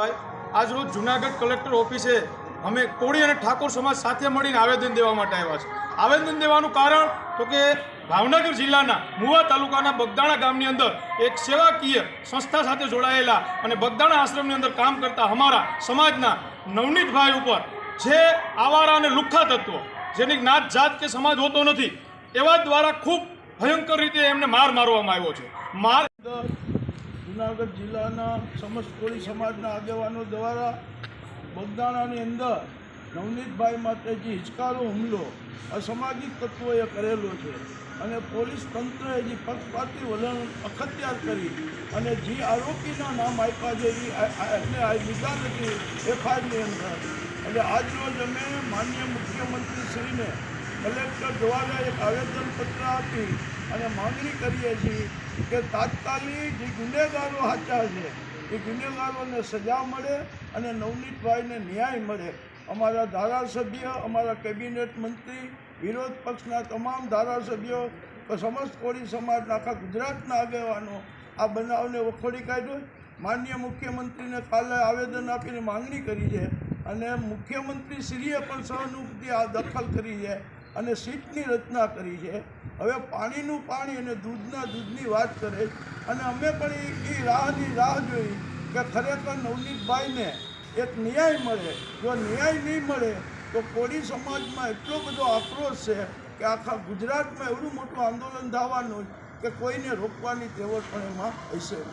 નવનીતભાઈ આજરોજ જુનાગઢ કલેક્ટર ઓફિસે અમે કોળી અને ઠાકોર સમાજ સાથે મળીને આવેદન દેવા માટે આવ્યા છે. આવેદન દેવાનું કારણ તો કે ભાવનગર જિલ્લાના મુવા તાલુકાના બગદાણા ગામની અંદર એક સેવાકીય સંસ્થા સાથે જોડાયેલા અને બગદાણા આશ્રમની અંદર કામ કરતા અમારા સમાજના નવનીતભાઈ ઉપર જે આવારા અને લુખ્ખા તત્વો, જેની જ્ઞાત જાત કે સમાજ હોતો નથી, એવા દ્વારા ખૂબ ભયંકર રીતે એમને માર મારવામાં આવ્યો છે. માર જુનાગઢ જિલ્લાના સમસ્ત કોળી સમાજના આગેવાનો દ્વારા બગદાણાની અંદર નવનીતભાઈ માટે હિચકારો હુમલો અસામાજિક તત્વોએ કરેલો છે અને પોલીસ તંત્રએ જે પક્ષપાતી વલણ અખત્યાર કરી અને જે આરોપીના નામ આપ્યા છે એમને લીધા નથી એફઆઈઆરની અંદર એટલે આજરોજ અમે માનનીય મુખ્યમંત્રીશ્રીને કલેક્ટર દ્વારા એક આવેદનપત્ર આપી અને માંગણી કરીએ છીએ કે તાત્કાલિક જે ગુનેગારો હાચા છે, એ ગુનેગારોને સજા મળે અને નવનીતભાઈને ન્યાય મળે. અમારા ધારાસભ્ય, અમારા કેબિનેટ મંત્રી, વિરોધ પક્ષના તમામ ધારાસભ્યો, સમસ્ત કોળી સમાજના આખા ગુજરાતના આગેવાનો, આ બનાવને વખોડી કાઢ્યો. માન્ય મુખ્યમંત્રીને કાલે આવેદન આપીને માંગણી કરી છે અને મુખ્યમંત્રી શ્રીએ પણ સહાનુભૂતિ આ દખલ કરી છે. અને સીટની રચના કરી છે. હવે પાણીનું પાણી અને દૂધના દૂધની વાત કરે અને અમે પણ એ- રાહની રાહ જોઈ કે ખરેખર નવનીતભાઈને એક ન્યાય મળે. જો ન્યાય નહીં મળે, તો કોળી સમાજમાં એટલો બધો આક્રોશ છે કે આખા ગુજરાતમાં એવડું મોટું આંદોલન થવાનું કે કોઈને રોકવાની તેવડ પણ એમાં હશે.